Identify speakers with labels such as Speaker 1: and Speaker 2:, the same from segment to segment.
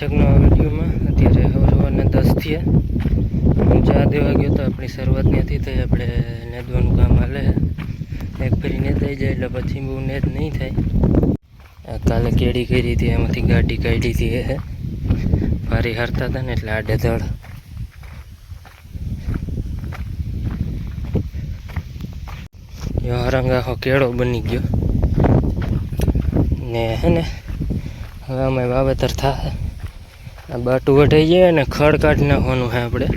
Speaker 1: છે આ વિડીયોમાં અત્યારે હવે સવારના દસ થયા. હું દેવા ગયો તો આપણી શરૂઆત નથી થઈ, આપણે નેદવાનું કામ હાલે. એક ફરી નેદાઈ જાય, એટલે પછી બહુ નેદ નહીં થાય. કાલે કેડી કરી હતી, એમાંથી ગાડી કાઢી હતી, હે ફારી હારતા હતા ને, એટલે આડે ધડ યો રંગ આખો કેળો બની ગયો. ને, હે ને હવે અમે વાવેતર થાય આ બાટું વઢાઈ જાય અને ખડ કાઢી નાખવાનું છે આપણે.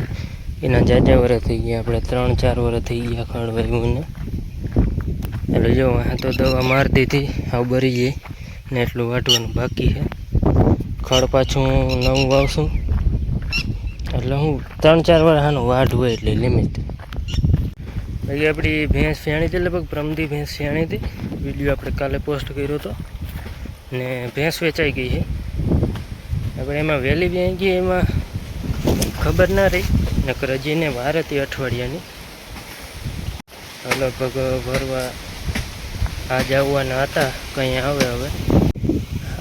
Speaker 1: એના જાજા વરસ થઈ ગયા, આપણે ત્રણ ચાર વરસ થઈ ગયા ખડ વાવ્યું ને એટલે જો, આ તો દવા મારી દીધી, આવું બરી જાય ને એટલું વાટવાનું બાકી છે. ખડ પાછું નવું વાવશું. એટલે હું ત્રણ ચાર વાર આનું વાઢ હોય એટલે લિમિટ બાકી આપણી ભેંસ ફેણી હતી, લગભગ પ્રમદી ભેંસ ફેણી હતી. વીડિયો આપણે કાલે પોસ્ટ કર્યો હતો. ને ભેંસ વેચાઈ ગઈ છે. આપણે એમાં વહેલી વ્યાઈ ગઈ, એમાં ખબર ના રહી. નકર હજી એને વાર હતી અઠવાડિયાની. લગભગ ભરવા આજ આવવાના હતા, કંઈ આવે હવે.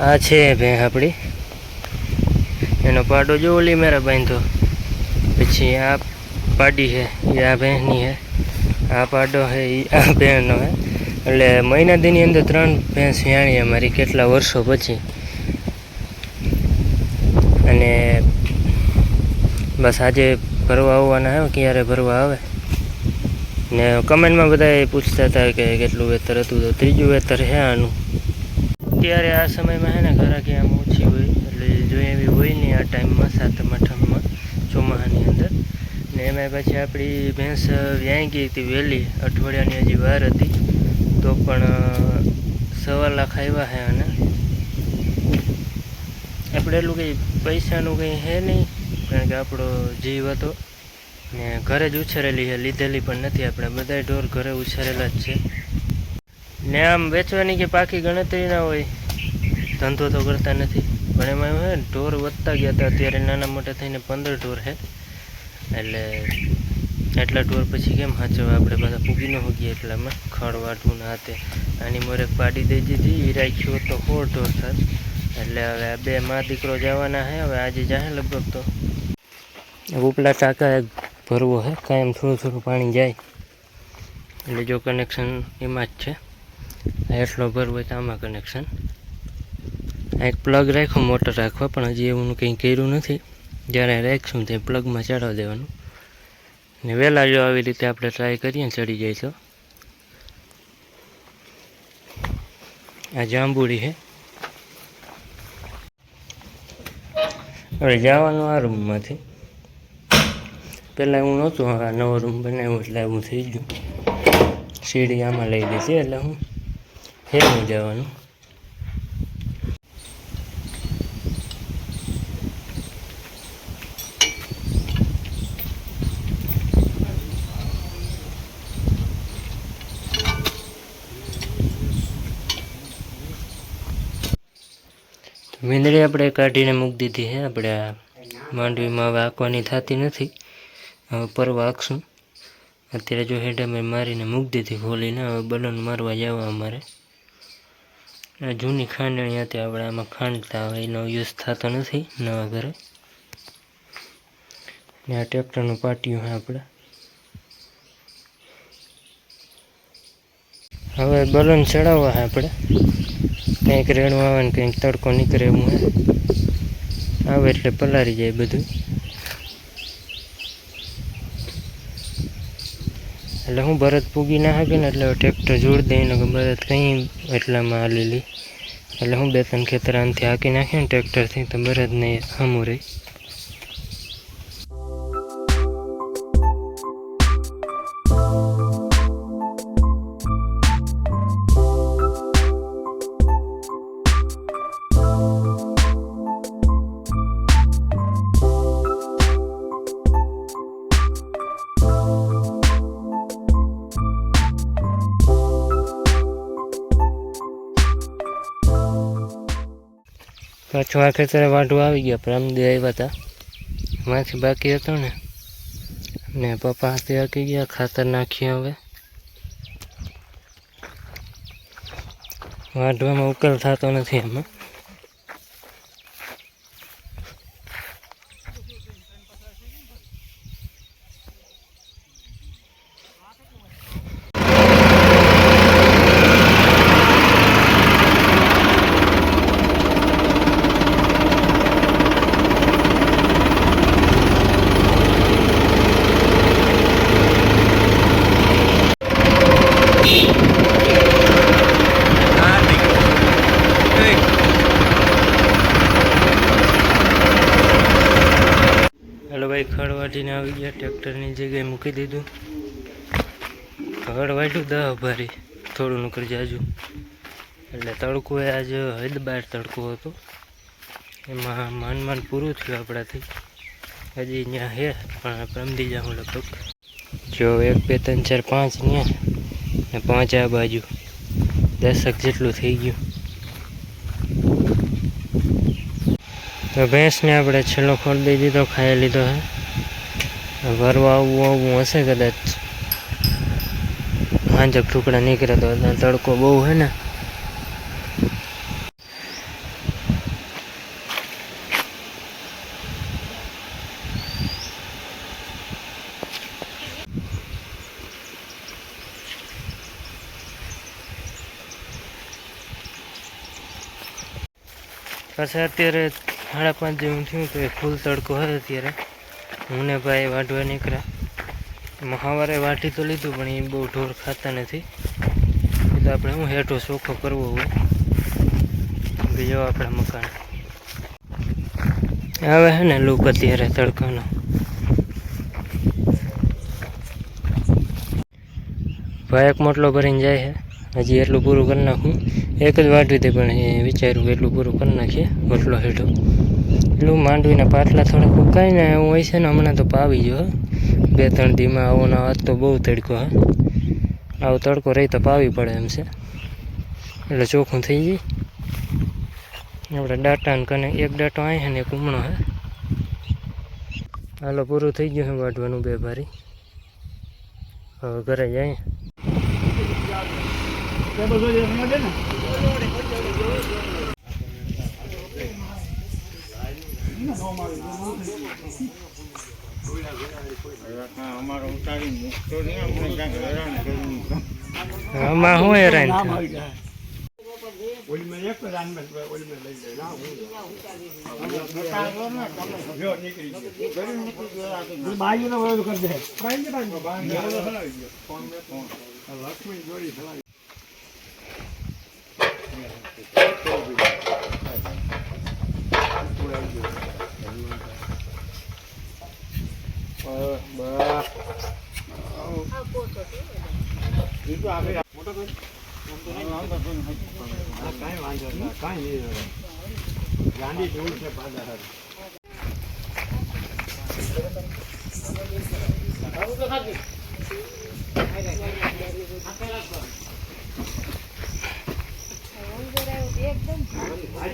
Speaker 1: આ છે ભેં આપણી. એનો પાડો જો ઓલી મેરા બાંધો પછી આ પાડી છે, એ આ ભેંસની છે. આ પાડો છે, એ આ ભેંસનો છે. એટલે મહિના દીની અંદર ત્રણ ભેંસ વ્યાણી અમારી, કેટલા વર્ષો પછી. અને બસ આજે ભરવા આવવાના આવે ક્યારે ભરવા આવે? ને કમેન્ટમાં બધા પૂછતા હતા કે કેટલું વેતર હતું, તો ત્રીજું વેતર છે આનું. ત્યારે આ સમયમાં છે ને ઘરાકી આમ ઓછી હોય, એટલે જો એવી હોય નહીં આ ટાઈમમાં, સાતમ, આઠમમાં ચોમાસાની અંદર. ને એમાં પછી આપણી ભેંસ વ્યાઈ ગઈ હતી વહેલી, અઠવાડિયાની હજી વાર હતી. તો પણ સવા લાખ આવ્યા છે અને આપણે એટલું કંઈ પૈસાનું કંઈ હે નહીં, કારણ કે આપણો જીવ હતો. ને ઘરે જ ઉછરેલી છે લીધેલી પણ નથી. આપણે બધાય ઢોર ઘરે ઉછરેલા જ છે. ને આમ વેચવાની કે પાકી ગણતરી ના હોય, ધંધો તો કરતા નથી. પણ એમાં એવું હે ઢોર વધતા ગયા હતા, અત્યારે નાના મોટા થઈને પંદર ઢોર છે એટલે એટલા ઢોર પછી કેમ સાચવવા આપણે બધા પૂગી ન હોગીએ એટલામાં. ખડ ના હાથે આની મોરે પાડી દઈ દીધી રાખ્યો તો સોળ ઢોર થાત. એટલે હવે બે માં દીકરો જવાના છે હવે આજે જાય લગભગ તો. ઉપલા ટાંકા એક ભરવો છે કાયમ થોડું થોડું પાણી જાય. એટલે જો કનેક્શન એમાં જ છે. એટલો ભરવો હોય તો આમાં કનેક્શન આ એક પ્લગ રાખ્યો મોટર રાખવા પણ હજી એવું કંઈ કર્યું નથી. જ્યારે રાખશું તે પ્લગમાં ચડાવી દેવાનું. ને વહેલા જો આવી રીતે આપણે ટ્રાય કરીએ ને ચડી જાય તો. આ જાંબુડી છે હવે જવાનું આ રૂમમાંથી. પહેલાં હું નહોતું, હવે નવો રૂમ બનાવ્યો એટલે હું થઈ ગયું. સીડી આમાં લઈ લીધી એટલે હું હેરું જવાનું મીંદડી આપણે કાઢીને મૂકી દીધી છે. આપણે આ માંડવીમાં હવે આંકવાની થતી નથી. હવે પરવા આંકશું અત્યારે જો હેડ અમે મારીને મૂકી દીધી ખોલીને હવે બલૂન મારવા જવા અમારે. આ જૂની ખાંડણી હતી આપણે આમાં ખાંડતા હવે એનો યુઝ થતો નથી નવા ઘરે. ને આ ટ્રેક્ટરનું પાટિયું છે આપણે. હવે બલૂન ચડાવવા આપણે. કંઈક રેણું આવે ને કંઈક તડકો નીકળે એવું હે. આવે એટલે પલારી જાય બધું. એટલે હું ભરત પૂગી ના શકે ને એટલે ટ્રેક્ટર જોડ દઈને કે ભરત કંઈ એટલામાં હાલેલી. એટલે હું બે ત્રણ ખેતર આનથી હાંકી નાખીએ ને ટ્રેક્ટરથી, તો ભરત નહીં હમું રહી. આ ખેતરે વાઢવા આવી ગયા પ્રમદે આવ્યા હતા. માંથી બાકી હતો ને. ને પપ્પા હાથે હાકી ગયા, ખાતર નાખીએ હવે. વાઢવામાં ઉકેલ થતો નથી એમાં. કાઢીને આવી ગયા, ટ્રેક્ટરની જગ્યાએ મૂકી દીધું. ખડ વાટ્યું દહ ભારી, થોડું નકર જાજુ. એટલે તડકો એ આજે હદબાર તડકો હતો. એમાં માન માન પૂરું થયું આપણાથી. હજી ત્યાં હે, પણ પ્રમદી જાઉં લગભગ. જો એક, બે, ત્રણ, ચાર, પાંચ ત્યાં ને પાંચ આ બાજુ. દસક જેટલું થઈ ગયું. તો ભેંસને આપણે છેલ્લો ખોલ દીધો, ખાઈ લીધો હે. ભરવા આવવું આવવું હશે કદાચ. હાંજક ટુકડા નીકળે તો તડકો બહુ હે ને. પાછા અત્યારે સાડા પાંચ જેવું થયું તો ફૂલ તડકો હોય અત્યારે. હું ને ભાઈ વાઢવા નીકળ્યા. મહાવારે વાટી તો લીધું, પણ એ બહુ ઢોર ખાતા નથી. એટલે આપણે હું હેઠો ચોખ્ખો કરવો હોય. બીજો આપણા મકાન. આવે છે ને લુક અત્યારે તડકાનો. ભાઈ એક મોટલો ભરીને જાય છે હજી એટલું પૂરું કરી નાખું. એક જ વાટવી દે, પણ વિચાર્યું એટલું પૂરું કરી નાખીએ, મોટલો હેઠો. એટલું માંડવીના પાટલા થોડાક ઉકાઈ ને હું હોય છે ને હમણાં તો પાવી જો. બે ત્રણ ધીમા આવો ના આજ તો બહુ તડકો, હા. આવો તડકો રહી તો પાવી પડે એમ છે. એટલે ચોખ્ખું થઈ જાય આપણે ડાટાને કને એક ડાટો અહીં ને એક ઉમણો, હે. હાલો, પૂરું થઈ ગયું છે વાઢવાનું બે ભારી. હવે ઘરે જાય.
Speaker 2: અમારો ઉતારી મૂકતો નહીં આપણે ક્યાંક હેરાન કર્યું
Speaker 1: આમાં શું હેરાન
Speaker 2: એક ઓલીમાં લઈ જાય ના નીકળી ગયો કરી દે બાજુ ફોન લક્ષ્મી જોડી બસ બીજું આપણે મોટો કરી કાંઈ વાંધો નહીં કાંઈ ગાંધી જેવું છે પાછા હારું. આજે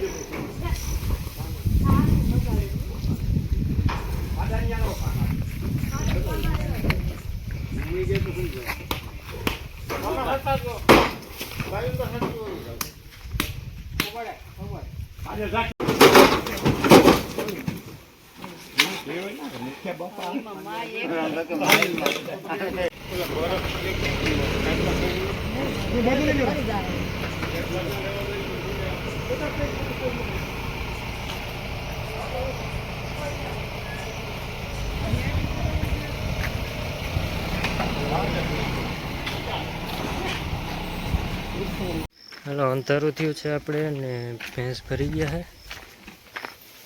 Speaker 1: હાલો, અંધારું થયું છે આપણે ને ભેંસ ભરી ગયા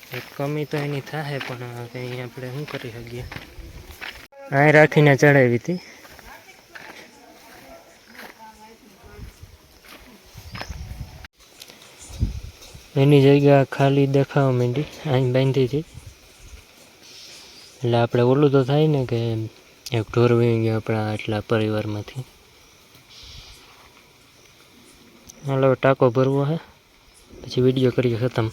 Speaker 1: છે. કમી તો એની થાય પણ કંઈ આપણે શું કરી શકીએ? અહીં રાખીને ચડાવી હતી. એની જગ્યા ખાલી દેખાવા માંડી અહીં બાંધી હતી. એટલે આપણે ઓલું તો થાય ને કે એક ઢોર વી ગયો આપણા આટલા પરિવારમાંથી. હાલો, ટાંકો ભરવો હે. પછી વીડિયો કરીએ ખતમ.